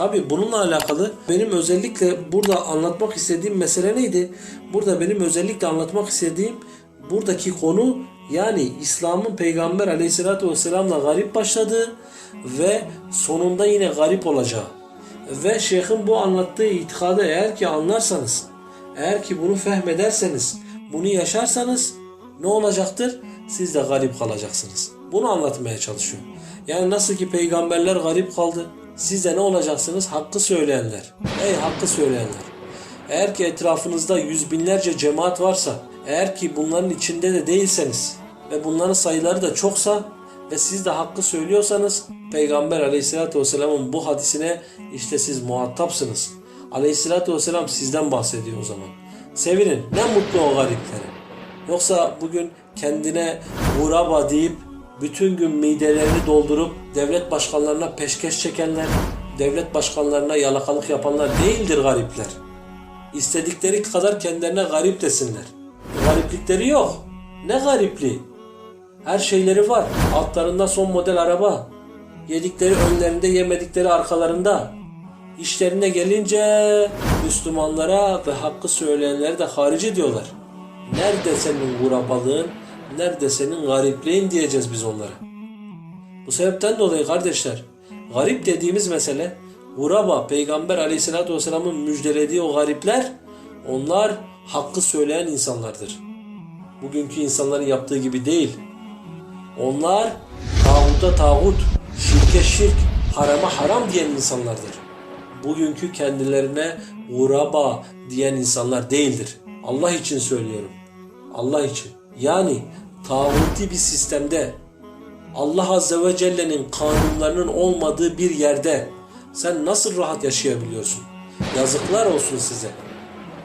Tabii bununla alakalı benim özellikle burada anlatmak istediğim mesele neydi? Burada benim özellikle anlatmak istediğim buradaki konu yani İslam'ın Peygamber aleyhissalatü vesselamla garip başladığı ve sonunda yine garip olacağı. Ve şeyhin bu anlattığı itikadı eğer ki anlarsanız, eğer ki bunu fehmederseniz, bunu yaşarsanız ne olacaktır? Siz de garip kalacaksınız. Bunu anlatmaya çalışıyor. Yani nasıl ki peygamberler garip kaldı. Siz de ne olacaksınız? Hakkı söyleyenler. Ey hakkı söyleyenler. Eğer ki etrafınızda yüz binlerce cemaat varsa, eğer ki bunların içinde de değilseniz ve bunların sayıları da çoksa ve siz de hakkı söylüyorsanız Peygamber aleyhissalatü vesselamın bu hadisine işte siz muhatapsınız. Aleyhissalatü vesselam sizden bahsediyor o zaman. Sevinin ne mutlu o gariplere. Yoksa bugün kendine guraba deyip bütün gün midelerini doldurup devlet başkanlarına peşkeş çekenler, devlet başkanlarına yalakalık yapanlar değildir garipler. İstedikleri kadar kendilerine garip desinler. Gariplikleri yok. Ne garipliği? Her şeyleri var. Altlarında son model araba. Yedikleri önlerinde, yemedikleri arkalarında. İşlerine gelince Müslümanlara ve hakkı söyleyenlere de harici diyorlar. Nerede senin gurabalığın, nerede senin garipliğin diyeceğiz biz onlara. Bu sebepten dolayı kardeşler, garip dediğimiz mesele, guraba, Peygamber aleyhissalatü vesselamın müjdelediği o garipler, onlar hakkı söyleyen insanlardır. Bugünkü insanların yaptığı gibi değil. Onlar tağuta tağut, şirke şirk, harama haram diyen insanlardır. Bugünkü kendilerine guraba diyen insanlar değildir. Allah için söylüyorum. Allah için. Yani tağuti bir sistemde Allah Azze ve Celle'nin kanunlarının olmadığı bir yerde sen nasıl rahat yaşayabiliyorsun? Yazıklar olsun size.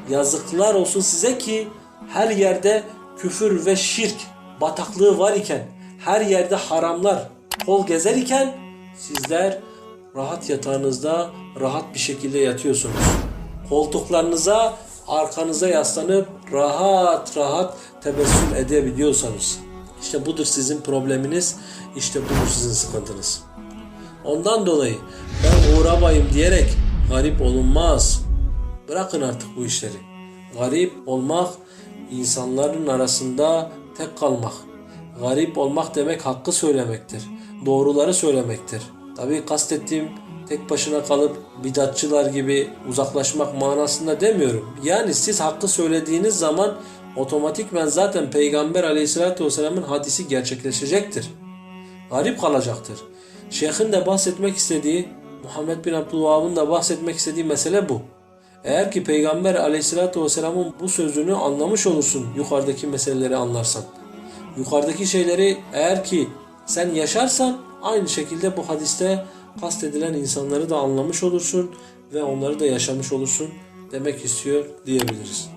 Yazıklar olsun size ki her yerde küfür ve şirk bataklığı var iken, her yerde haramlar kol gezer iken sizler rahat yatağınızda rahat bir şekilde yatıyorsunuz. Koltuklarınıza arkanıza yaslanıp rahat rahat tebessüm edebiliyorsanız işte budur sizin probleminiz, işte budur sizin sıkıntınız. Ondan dolayı ben uğramayım diyerek garip olunmaz. Bırakın artık bu işleri. Garip olmak insanların arasında tek kalmak. Garip olmak demek hakkı söylemektir. Doğruları söylemektir. Tabii kastettiğim tek başına kalıp bidatçılar gibi uzaklaşmak manasında demiyorum. Yani siz hakkı söylediğiniz zaman otomatikmen zaten Peygamber aleyhissalatü vesselamın hadisi gerçekleşecektir. Garip kalacaktır. Şeyh'in de bahsetmek istediği, Muhammed bin Abdülvahab'ın da bahsetmek istediği mesele bu. Eğer ki Peygamber aleyhissalatü vesselamın bu sözünü anlamış olursun yukarıdaki meseleleri anlarsan. Yukarıdaki şeyleri eğer ki sen yaşarsan aynı şekilde bu hadiste kastedilen insanları da anlamış olursun ve onları da yaşamış olursun demek istiyor diyebiliriz.